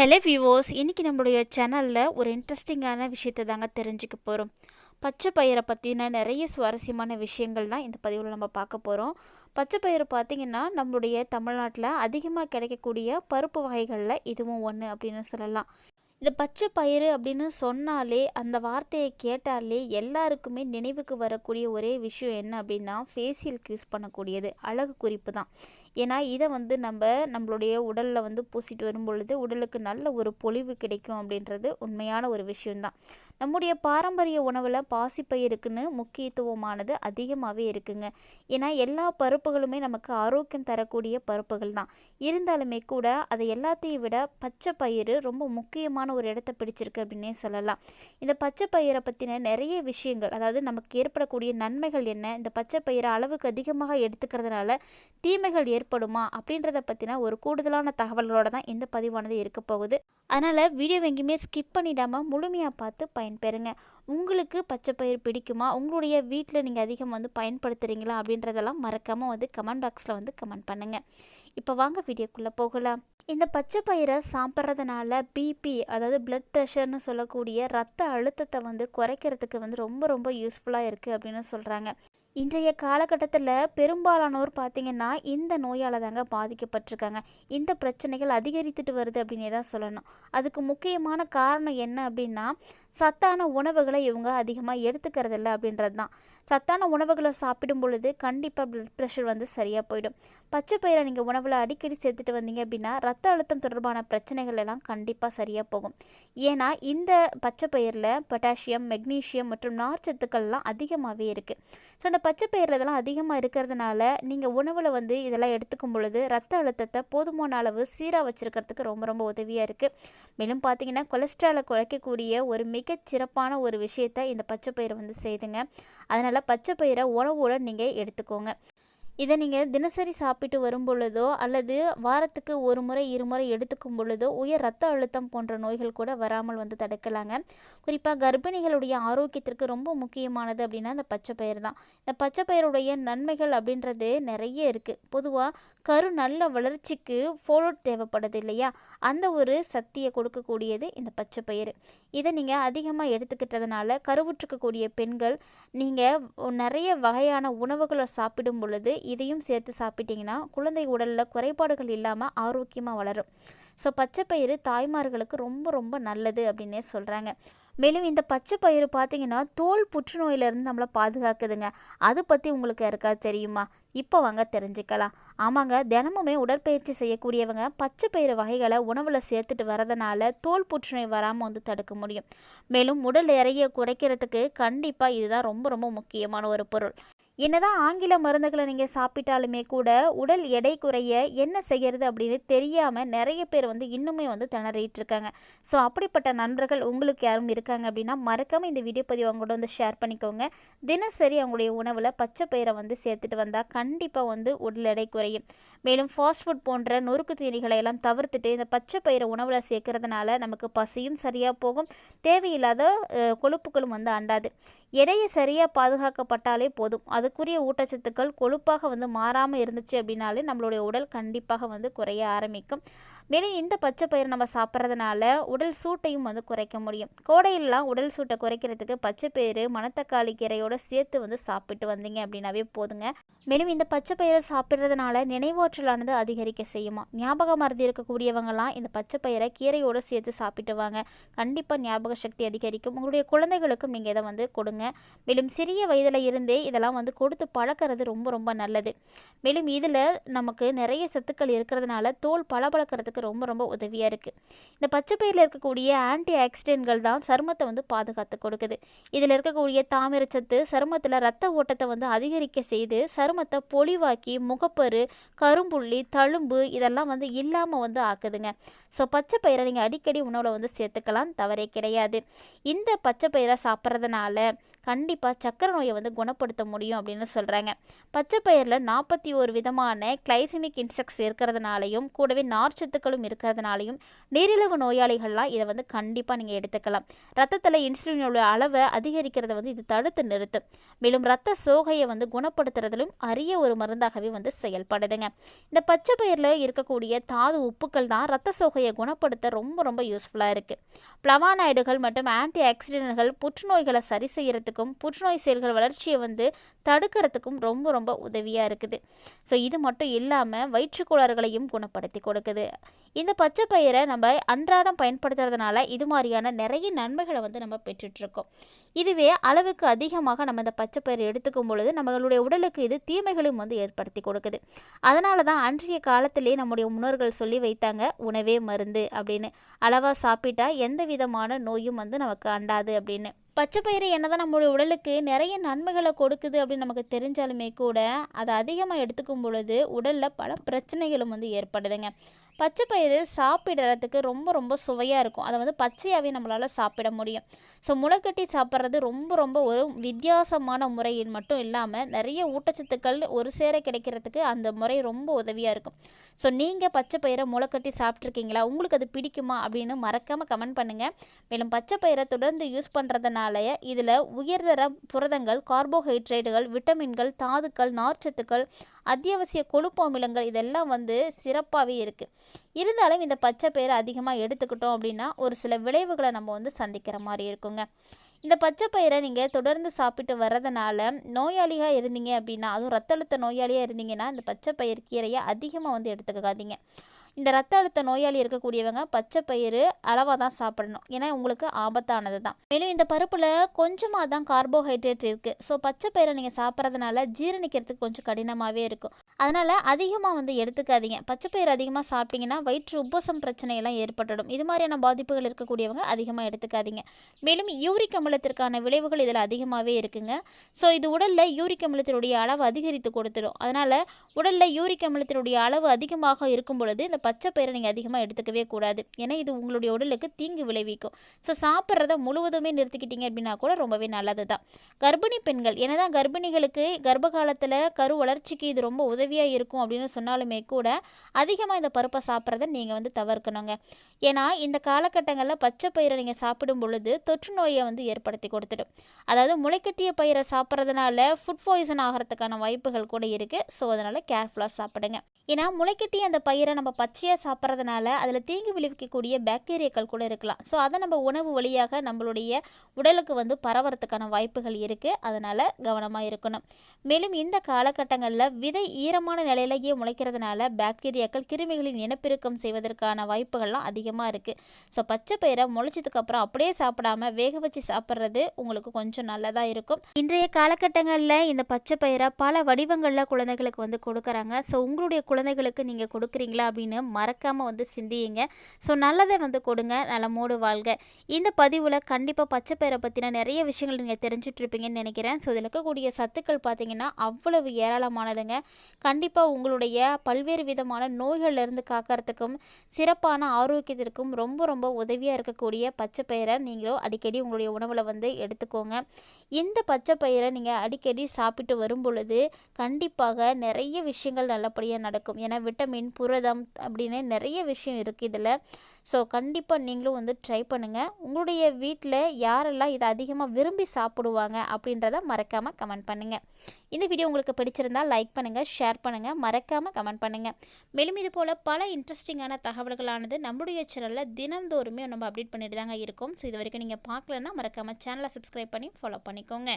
Hello viewers இன்றைக்கி நம்மளுடைய சேனலில் ஒரு இன்ட்ரெஸ்டிங்கான விஷயத்தை தாங்க தெரிஞ்சுக்க போகிறோம் பச்சை பயிரை பற்றின நிறைய சுவாரஸ்யமான விஷயங்கள் தான் இந்த பதிவில் நம்ம பார்க்க போகிறோம் பச்சை பயிறு பார்த்திங்கன்னா நம்மளுடைய தமிழ்நாட்டில் அதிகமாக கிடைக்கக்கூடிய பருப்பு வகைகளில் இதுவும் ஒன்று அப்படின்னு சொல்லலாம். இந்த பச்சை பயிறு அப்படின்னு சொன்னாலே அந்த வார்த்தையை கேட்டாலே எல்லாருக்குமே நினைவுக்கு வரக்கூடிய ஒரே விஷயம் என்ன அப்படின்னா ஃபேஷியலுக்கு யூஸ் பண்ணக்கூடியது. அழகு குறிப்பு தான். ஏன்னா இதை வந்து நம்ம நம்மளுடைய உடலில் வந்து பூசிட்டு வரும் பொழுது உடலுக்கு நல்ல ஒரு பொலிவு கிடைக்கும் அப்படின்றது உண்மையான ஒரு விஷயம்தான். நம்முடைய பாரம்பரிய உணவில் பாசிப்பயிருக்குன்னு முக்கியத்துவமானது அதிகமாகவே இருக்குங்க. ஏன்னா எல்லா பருப்புகளுமே நமக்கு ஆரோக்கியம் தரக்கூடிய பருப்புகள் தான். இருந்தாலுமே கூட அதை எல்லாத்தையும் விட பச்சை பயிறு ரொம்ப முக்கியமான ஒரு இடத்த பிடிச்சிருக்கு அப்படின்னே சொல்லலாம். இந்த பச்சை பயிரை பற்றின நிறைய விஷயங்கள் அதாவது நமக்கு ஏற்படக்கூடிய நன்மைகள் என்ன இந்த பச்சை பயிரை அளவுக்கு அதிகமாக எடுத்துக்கிறதுனால தீமைகள் ஏற்படுமா அப்படின்றத பற்றின ஒரு கூடுதலான தகவல்களோட தான் இந்த பதிவானது இருக்க போகுது. அதனால் வீடியோ எங்கேயுமே ஸ்கிப் பண்ணிடாமல் முழுமையாக பார்த்து பயன் பயன்பெறுங்க. உங்களுக்கு பச்சை பயிர் பிடிக்குமா? உங்களுடைய வீட்டில் நீங்கள் அதிகம் வந்து பயன்படுத்துகிறீங்களா அப்படின்றதெல்லாம் மறக்காமல் வந்து கமெண்ட் பாக்ஸில் வந்து கமெண்ட் பண்ணுங்கள் இப்போ வாங்க வீடியோக்குள்ளே போகலாம். இந்த பச்சை பயிரை சாப்பிட்றதுனால பிபி அதாவது பிளட் ப்ரெஷர்னு சொல்லக்கூடிய ரத்த அழுத்தத்தை வந்து குறைக்கிறதுக்கு வந்து ரொம்ப ரொம்ப யூஸ்ஃபுல்லாக இருக்குது அப்படின்னு சொல்கிறாங்க இன்றைய காலகட்டத்தில் பெரும்பாலானோர் பார்த்திங்கன்னா இந்த நோயால் தாங்க பாதிக்கப்பட்டிருக்காங்க. இந்த பிரச்சனைகள் அதிகரித்துட்டு வருது அப்படின்னே தான் சொல்லணும். அதுக்கு முக்கியமான காரணம் என்ன அப்படின்னா சத்தான உணவுகளை இவங்க அதிகமாக எடுத்துக்கிறது இல்லை அப்படின்றது தான். சத்தான உணவுகளை சாப்பிடும் பொழுது கண்டிப்பாக பிளட் ப்ரெஷர் வந்து சரியாக போயிடும். பச்சை பயிரை நீங்கள் உணவில் அடிக்கடி சேர்த்துட்டு வந்தீங்க அப்படின்னா ரத்த அழுத்தம் தொடர்பான பிரச்சனைகள் எல்லாம் கண்டிப்பாக சரியாக போகும். ஏன்னா இந்த பச்சை பயிரில் பொட்டாசியம் மெக்னீஷியம் மற்றும் நார்ச்சத்துக்கள்லாம் அதிகமாகவே இருக்குது ஸோ அந்த பச்சை பயிரில் இதெல்லாம் அதிகமாக இருக்கிறதுனால நீங்கள் உணவில் வந்து இதெல்லாம் எடுத்துக்கும் பொழுது ரத்த அழுத்தத்தை போதுமான அளவு சீராக வச்சுருக்கிறதுக்கு ரொம்ப ரொம்ப உதவியாக இருக்குது மேலும் பார்த்தீங்கன்னா கொலஸ்ட்ராலை குறைக்கக்கூடிய ஒரு மிகச் சிறப்பான ஒரு விஷயத்தை இந்த பச்சை பயிரை வந்து செய்துங்க. அதனால் பச்சை பயிரை உணவோடு நீங்கள் எடுத்துக்கோங்க. இதை நீங்கள் தினசரி சாப்பிட்டு வரும் பொழுதோ அல்லது வாரத்துக்கு ஒரு முறை இருமுறை எடுத்துக்கும் பொழுதோ உயர் ரத்த அழுத்தம் போன்ற நோய்கள் கூட வராமல் வந்து தடுக்கலாங்க. குறிப்பாக கர்ப்பிணிகளுடைய ஆரோக்கியத்திற்கு ரொம்ப முக்கியமானது அப்படின்னா இந்த பச்சை பயிர் தான். இந்த பச்சை பயிருடைய நன்மைகள் அப்படின்றது நிறைய இருக்குது பொதுவாக கரு நல்ல வளர்ச்சிக்கு ஃபோலோட் தேவைப்படுது இல்லையா அந்த ஒரு சக்தியை கொடுக்கக்கூடியது இந்த பச்சை பயிறு. இதை நீங்கள் அதிகமாக எடுத்துக்கிட்டதுனால கருவுற்றுக்கக்கூடிய பெண்கள் நீங்கள் நிறைய வகையான உணவுகளை சாப்பிடும் பொழுது இதையும் சேர்த்து சாப்பிட்டீங்கன்னா குழந்தை உடலில் குறைபாடுகள் இல்லாமல் ஆரோக்கியமாக வளரும். ஸோ பச்சை பயிறு தாய்மார்களுக்கு ரொம்ப ரொம்ப நல்லது அப்படின்னே சொல்கிறாங்க மேலும் இந்த பச்சை பயிறு பார்த்தீங்கன்னா தோல் புற்றுநோயிலிருந்து நம்மளை பாதுகாக்குதுங்க. அதை பற்றி உங்களுக்கு யாருக்காவது தெரியுமா? இப்போ வாங்க தெரிஞ்சுக்கலாம். ஆமாங்க தினமுமே உடற்பயிற்சி செய்யக்கூடியவங்க பச்சை பயிறு வகைகளை உணவில் சேர்த்துட்டு வரதுனால தோல் புற்றுநோய் வராமல் வந்து தடுக்க முடியும். மேலும் உடல் எறையை குறைக்கிறதுக்கு கண்டிப்பாக இதுதான் ரொம்ப ரொம்ப முக்கியமான ஒரு பொருள். என்னதான் ஆங்கில மருந்துகளை நீங்கள் சாப்பிட்டாலுமே கூட உடல் எடை குறைய என்ன செய்கிறது அப்படின்னு தெரியாமல் நிறைய பேர் வந்து இன்னுமே வந்து திணறிட்டு இருக்காங்க ஸோ அப்படிப்பட்ட நண்பர்கள் உங்களுக்கு யாரும் இருக்காங்க அப்படின்னா மறக்காமல் இந்த வீடியோ பதிவு அவங்களோட வந்து ஷேர் பண்ணிக்கோங்க. தினசரி அவங்களுடைய உணவில் பச்சை பயிரை வந்து சேர்த்துட்டு வந்தால் கண்டிப்பாக வந்து உடல் எடை குறையும். மேலும் ஃபாஸ்ட் ஃபுட் போன்ற நொறுக்கு தீனிகளை எல்லாம் தவிர்த்துட்டு இந்த பச்சை பயிரை உணவில் சேர்க்கறதுனால நமக்கு பசியும் சரியாக போகும். தேவையில்லாத கொழுப்புகளும் வந்து அண்டாது. எடையை சரியாக பாதுகாக்கப்பட்டாலே போதும். அதுக்குரிய ஊட்டச்சத்துக்கள் கொழுப்பாக வந்து மாறாமல் இருந்துச்சு அப்படின்னாலே நம்மளுடைய உடல் கண்டிப்பாக வந்து குறைய ஆரம்பிக்கும். மேலும் இந்த பச்சை பயிர் நம்ம சாப்பிட்றதுனால உடல் சூட்டையும் வந்து குறைக்க முடியும். கோடையிலலாம் உடல் சூட்டை குறைக்கிறதுக்கு பச்சை பயிறு மணத்தக்காளி கீரையோடு சேர்த்து வந்து சாப்பிட்டு வந்தீங்க அப்படின்னாவே போதுங்க. மேலும் இந்த பச்சை பயிரை சாப்பிட்றதுனால நினைவாற்றலானது அதிகரிக்க செய்யுமா? ஞாபக மருந்து இருக்கக்கூடியவங்கலாம் இந்த பச்சை பயிரை கீரையோடு சேர்த்து சாப்பிட்டு வாங்க. கண்டிப்பாக ஞாபக சக்தி அதிகரிக்கும். உங்களுடைய குழந்தைகளுக்கும் நீங்கள் இதை வந்து கொடுங்க. மேலும் சிறிய வயதில் இருந்தே இதெல்லாம் வந்து கொடுத்து பழக்கிறது ரொம்ப ரொம்ப நல்லது. மேலும் இதில் நமக்கு நிறைய சத்துக்கள் இருக்கிறதுனால தோல் பளபளக்கிறதுக்கு ரொம்ப ரொம்ப உதவியாக இருக்குது இந்த பச்சை பயிரில் இருக்கக்கூடிய ஆன்டி ஆக்சிடென்ட்கள் தான் சருமத்தை வந்து பாதுகாத்து கொடுக்குது. இதில் இருக்கக்கூடிய தாமிரச்சத்து சருமத்தில் ரத்த ஓட்டத்தை வந்து அதிகரிக்க செய்து சருமத்தை பொலிவாக்கி முகப்பரு கரும்புள்ளி தழும்பு இதெல்லாம் வந்து இல்லாமல் வந்து ஆக்குதுங்க. ஸோ பச்சை பயிரை நீங்கள் அடிக்கடி உணவில் வந்து சேர்த்துக்கலாம் தவறே கிடையாது. இந்த பச்சை பயிரை சாப்பிட்றதுனால கண்டிப்பாக சக்கரை நோயை வந்து குணப்படுத்த முடியும். அப்படின்னு சொல்கிறாங்க பச்சை பயிரில் நாற்பத்தி ஒரு விதமான கிளைசிமிக் இன்செக்ட்ஸ் இருக்கிறதுனாலையும் கூடவே நார்ச்சத்துக்களும் இருக்கிறதுனாலையும் நீரிழிவு நோயாளிகள்லாம் இதை வந்து கண்டிப்பாக நீங்கள் எடுத்துக்கலாம். ரத்தத்தில் இன்சுலினோட அளவை அதிகரிக்கிறத வந்து இது தடுத்து நிறுத்தும். மேலும் ரத்த சோகையை வந்து குணப்படுத்துறதிலும் அரிய ஒரு மருந்தாகவே வந்து செயல்படுதுங்க. இந்த பச்சை பயிரில் இருக்கக்கூடிய தாது உப்புக்கள் தான் ரத்த சோகையை குணப்படுத்த ரொம்ப ரொம்ப யூஸ்ஃபுல்லாக இருக்குது பிளவானாய்டுகள் மற்றும் ஆன்டி ஆக்சிடென்ட்கள் புற்றுநோய்களை சரி செய்கிறதுக்கும் புற்றுநோய் செயல்கள் வளர்ச்சியை வந்து தடுக்கிறதுக்கும் ரொம்ப ரொம்ப உதவியாக இருக்குது. ஸோ இது மட்டும் இல்லாமல் வயிற்றுக்கோளாறுகளையும் குணப்படுத்தி கொடுக்குது. இந்த பச்சை பயிரை நம்ம அன்றாடம் பயன்படுத்துறதுனால இது மாதிரியான நிறைய நன்மைகளை வந்து நம்ம பெற்றுட்ருக்கோம். இதுவே அளவுக்கு அதிகமாக நம்ம இந்த பச்சை பயிரை எடுத்துக்கும் பொழுது நம்மளுடைய உடலுக்கு இது தீமைகளையும் வந்து ஏற்படுத்தி கொடுக்குது. அதனால தான் அன்றைய காலத்திலே நம்முடைய முன்னோர்கள் சொல்லி வைத்தாங்க உணவே மருந்து அப்படின்னு. அளவாக சாப்பிட்டா எந்த விதமான நோயும் வந்து நமக்கு அண்டாது அப்படின்னு. பச்சை பயிறு என்னதான் நம்மளுடைய உடலுக்கு நிறைய நன்மைகளை கொடுக்குது அப்படின்னு நமக்கு தெரிஞ்சாலுமே கூட அதை அதிகமாக எடுத்துக்கும் பொழுது உடலில் பல பிரச்சனைகளும் வந்து ஏற்படுதுங்க. பச்சை பயிறு சாப்பிடுறதுக்கு ரொம்ப ரொம்ப சுவையாக இருக்கும். அதை வந்து பச்சையாகவே நம்மளால் சாப்பிட முடியும். ஸோ முளைக்கட்டி சாப்பிட்றது ரொம்ப ரொம்ப ஒரு வித்தியாசமான முறையில் மட்டும் இல்லாமல் நிறைய ஊட்டச்சத்துக்கள் ஒரு சேர கிடைக்கிறதுக்கு அந்த முறை ரொம்ப உதவியாக இருக்கும். ஸோ நீங்கள் பச்சை பயிரை முளைக்கட்டி சாப்பிட்ருக்கீங்களா உங்களுக்கு அது பிடிக்குமா? அப்படின்னு மறக்காமல் கமெண்ட் பண்ணுங்கள் மேலும் பச்சை பயிரை தொடர்ந்து யூஸ் பண்ணுறதுனால இதில் உயர்தர புரதங்கள் கார்போஹைட்ரேட்டுகள் விட்டமின்கள் தாதுக்கள் நார்ச்சத்துக்கள் அத்தியாவசிய கொழுப்பு அமிலங்கள் இதெல்லாம் வந்து சிறப்பாகவே இருக்குது இருந்தாலும் இந்த பச்சை பயிரை அதிகமாக எடுத்துக்கிட்டோம் அப்படின்னா ஒரு சில விளைவுகளை நம்ம வந்து சந்திக்கிற மாதிரி இருக்குங்க. இந்த பச்சை பயிரை நீங்கள் தொடர்ந்து சாப்பிட்டு வர்றதுனால நோயாளியாக இருந்தீங்க அப்படின்னா அதுவும் ரத்த அழுத்த நோயாளியாக இருந்தீங்கன்னா இந்த பச்சை பயிர் கீரையை அதிகமாக வந்து எடுத்துக்காதீங்க. இந்த ரத்த அழுத்த நோயாளி இருக்கக்கூடியவங்க பச்சை பயிறு அளவாக தான் சாப்பிடணும். ஏன்னா உங்களுக்கு ஆபத்தானது தான் மேலும் இந்த பருப்பில் கொஞ்சமாக தான் கார்போஹைட்ரேட் இருக்குது ஸோ பச்சை பயிரை நீங்கள் சாப்பிட்றதுனால ஜீரணிக்கிறதுக்கு கொஞ்சம் கடினமாகவே இருக்கும். அதனால் அதிகமாக வந்து எடுத்துக்காதீங்க. பச்சை பயிர் அதிகமாக சாப்பிட்டீங்கன்னா வயிற்று உப்பசம் பிரச்சனையெல்லாம் ஏற்பட்டுடும். இது மாதிரியான பாதிப்புகள் இருக்கக்கூடியவங்க அதிகமாக எடுத்துக்காதீங்க. மேலும் யூரிக் அமிலத்திற்கான விளைவுகள் இதில் அதிகமாகவே இருக்குங்க. ஸோ இது உடலில் யூரிக் அமிலத்தினுடைய அளவு அதிகரித்து கொடுத்துடும். அதனால் உடலில் யூரிக் அமிலத்தினுடைய அளவு அதிகமாக இருக்கும் பொழுது இந்த பச்சை பயிரை நீங்கள் அதிகமாக எடுத்துக்கவே கூடாது. ஏன்னா இது உங்களுடைய உடலுக்கு தீங்கு விளைவிக்கும். ஸோ சாப்பிட்றத முழுவதுமே நிறுத்திக்கிட்டீங்க அப்படின்னா கூட ரொம்பவே நல்லது தான் கர்ப்பிணி பெண்கள் என்னதான் கர்ப்பிணிகளுக்கு கர்ப்ப காலத்தில் கரு வளர்ச்சிக்கு இது ரொம்ப உதவி உதவியாக இருக்கும் அப்படின்னு சொன்னாலுமே கூட அதிகமாக இந்த பருப்பை சாப்பிட்றத நீங்கள் வந்து தவிர்க்கணுங்க. ஏன்னா இந்த காலகட்டங்களில் பச்சை பயிரை நீங்கள் சாப்பிடும் பொழுது தொற்று நோயை வந்து ஏற்படுத்தி கொடுத்துடும். அதாவது முளைக்கட்டிய பயிரை சாப்பிட்றதுனால ஃபுட் பாய்சன் ஆகிறதுக்கான வாய்ப்புகள் கூட இருக்குது ஸோ அதனால் கேர்ஃபுல்லாக சாப்பிடுங்க. ஏன்னா முளைக்கட்டிய அந்த பயிரை நம்ம பச்சையாக சாப்பிட்றதுனால அதில் தீங்கு விளைவிக்கக்கூடிய பாக்டீரியாக்கள் கூட இருக்கலாம். ஸோ அதை நம்ம உணவு வழியாக நம்மளுடைய உடலுக்கு வந்து பரவறதுக்கான வாய்ப்புகள் இருக்குது அதனால் கவனமாக இருக்கணும். மேலும் இந்த காலகட்டங்களில் விதை ஈரமான நிலையிலேயே முளைக்கிறதுனால பாக்டீரியாக்கள் கிருமிகளின் இனப்பெருக்கம் செய்வதற்கான வாய்ப்புகள்லாம் அதிகமாக இருக்குது ஸோ பச்சை பயிரை முளைச்சதுக்கப்புறம் அப்படியே சாப்பிடாம வேக வச்சு சாப்பிட்றது உங்களுக்கு கொஞ்சம் நல்லதாக இருக்கும். இன்றைய காலகட்டங்களில் இந்த பச்சை பயிரை பல வடிவங்களில் குழந்தைகளுக்கு வந்து கொடுக்குறாங்க. ஸோ உங்களுடைய குழந்தைகளுக்கு நீங்கள் கொடுக்குறீங்களா அப்படின்னு மறக்காமல் வந்து சிந்தியுங்க. ஸோ நல்லதை வந்து கொடுங்க. நலமோடு வாழ்க. இந்த பதிவில் கண்டிப்பாக பச்சை பயிரை பற்றின நிறைய விஷயங்கள் நீங்கள் தெரிஞ்சுட்டு இருப்பீங்கன்னு நினைக்கிறேன். ஸோ இதில் இருக்கக்கூடிய சத்துக்கள் பார்த்தீங்கன்னா அவ்வளவு ஏராளமானதுங்க. கண்டிப்பாக உங்களுடைய பல்வேறு விதமான நோய்கள்லேருந்து காக்கிறதுக்கும் சிறப்பான ஆரோக்கியத்திற்கும் ரொம்ப ரொம்ப உதவியாக இருக்கக்கூடிய பச்சை பயிரை நீங்களும் அடிக்கடி உங்களுடைய உணவில் வந்து எடுத்துக்கோங்க. இந்த பச்சை பயிரை நீங்கள் அடிக்கடி சாப்பிட்டு வரும் பொழுது கண்டிப்பாக நிறைய விஷயங்கள் நல்லபடியாக நடக்கும். ஏன்னா விட்டமின் புரதம் அப்படின்னு நிறைய விஷயம் இருக்குது இதில். ஸோ கண்டிப்பாக நீங்களும் வந்து ட்ரை பண்ணுங்கள் உங்களுடைய வீட்டில் யாரெல்லாம் இதை அதிகமாக விரும்பி சாப்பிடுவாங்க அப்படின்றத மறக்காமல் கமெண்ட் பண்ணுங்கள் இந்த வீடியோ உங்களுக்கு பிடிச்சிருந்தால் லைக் பண்ணுங்கள் ஷேர் பண்ணுங்கள் மறக்காமல் கமெண்ட் பண்ணுங்கள் மேலும் இது போல் பல இன்ட்ரெஸ்டிங்கான தகவல்களானது நம்முடைய சேனலில் தினந்தோறுமே நம்ம அப்டேட் பண்ணிட்டு தாங்க இருக்கோம். ஸோ இது வரைக்கும் நீங்கள் பார்க்கலன்னா மறக்காமல் சேனலை சப்ஸ்கிரைப் பண்ணி ஃபாலோ பண்ணிக்கோங்க.